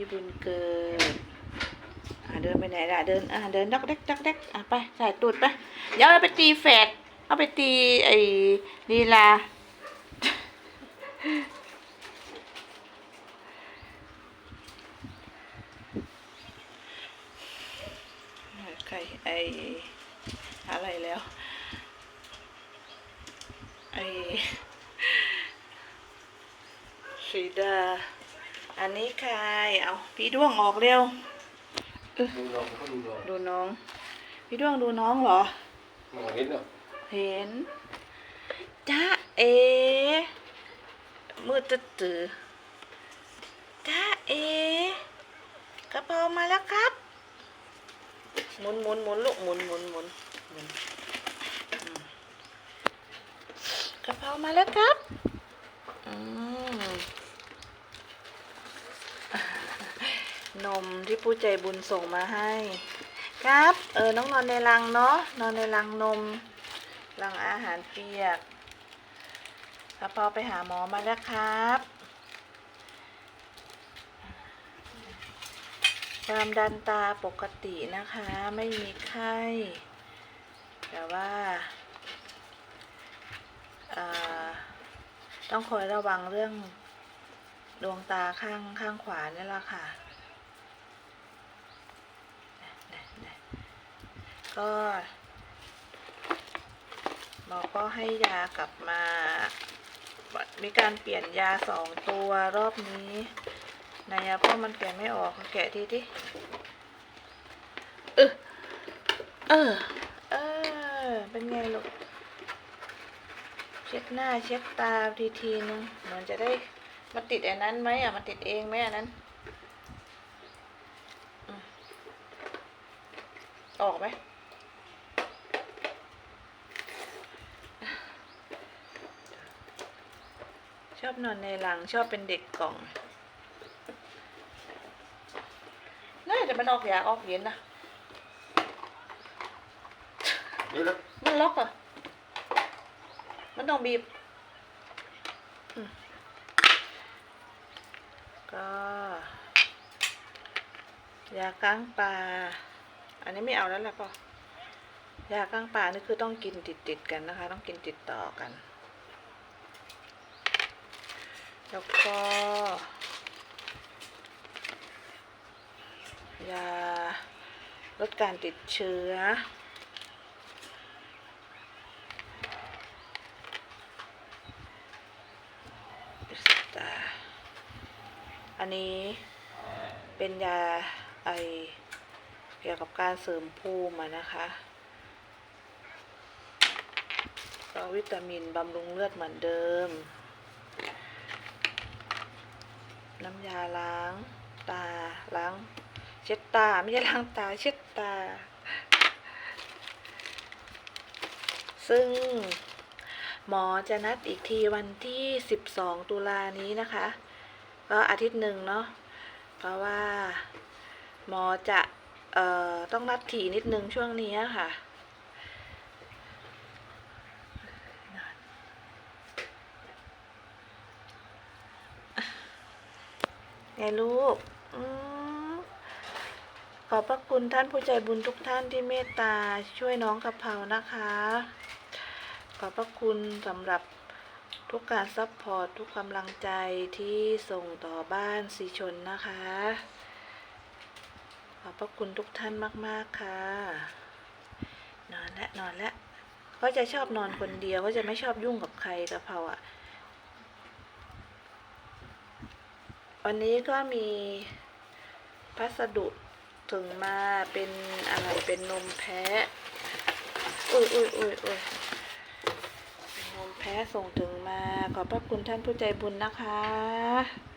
พี่บุญเกิดอะเดินไปไหนล่ะเดินอะเดินดักเด็กดักเด็กอะไปใส่ตูดไปเดี๋ยวเราไปตีแฝดเอาไปตีไอ้ลีลาใครไออะไรแล้วไอสีดา อันนี้ใครเอาพี่ด้วงออกเร็ว ดูน้องเขาดูน้องดูน้อง พี่ด้วงดูน้องเหรอ มองเห็นเหรอเห็นจ้าเอ มืดจะตือจ้าเอกระเป๋ามาแล้วครับ หมุนหมุนหมุนลูกหมุนหมุนหมุนหมุนอืมกระเป๋ามาแล้วครับ อืม นมที่ผู้ใจบุญส่งมาให้ ครับ เออน้องนอนในรังเนาะนอนในรังนมรังอาหารเปียกกระเพาไปหาหมอมาแล้วครับ ความดันตาปกตินะคะ ไม่มีไข้ แต่ว่าต้องคอยระวังเรื่องดวงตาข้างข้างขวานี่แหละค่ะ ก็หมอก็ให้ยากลับมา มีการเปลี่ยนยาสองตัวรอบนี้นายาเพราะมันแกะไม่ออกแกะทีดิเออเออเออเป็นไงลูกเช็ดหน้าเช็ดตาทีทีนึงเหมือนจะได้มันติดอันนั้นไหมอะมันติดเองไหมอันนั้นอืมออกไหม ชอบนอนในหลังชอบเป็นเด็กกล่องน่าจะมันออกยาออกเย็นนะเดี๋ยวนะมันล็อกอะ มันต้องบีบอืมก็ยาก้างปลา อันนี้ไม่เอาแล้วแหละก็ยาก้างปลานี่คือต้องกินติดติดๆกันนะคะ ต้องกินติดต่อกัน แล้วก็ยาลดการติดเชื้อ อันนี้เป็นยาไอเกี่ยวกับการเสริมภูมินะคะก็วิตามินบำรุงเลือดเหมือนเดิม น้ำยาล้างตาล้างเช็ดตาไม่ใช่ล้างตาเช็ดตา ซึ่งหมอจะนัดอีกทีวันที่ 12 ตุลานี้นะคะ ก็อาทิตย์หนึ่งเนาะเพราะว่าหมอจะออต้องนัดถี่นิดนึงช่วงนี้ค่ะ ไงลูกอืมขอบพระคุณท่านผู้ใจบุญทุกท่านที่เมตตาช่วยน้องกะเพรานะคะ ขอบพระคุณสำหรับทุกการซัพพอร์ตทุกกำลังใจที่ส่งต่อบ้านสีชนนะคะ ขอบพระคุณทุกท่านมาก ๆ ค่ะ นอนและนอนและเขาจะชอบนอนคนเดียวเขาจะไม่ชอบยุ่งกับใครกะเพราอะ วันนี้ก็มีพัสดุถึงมาเป็นอะไรเป็นนมแพะอุ้ยอุ้ยอุ้ยอุ้ยเป็นนมแพะส่งถึงมา ขอบพระคุณท่านผู้ใจบุญนะคะ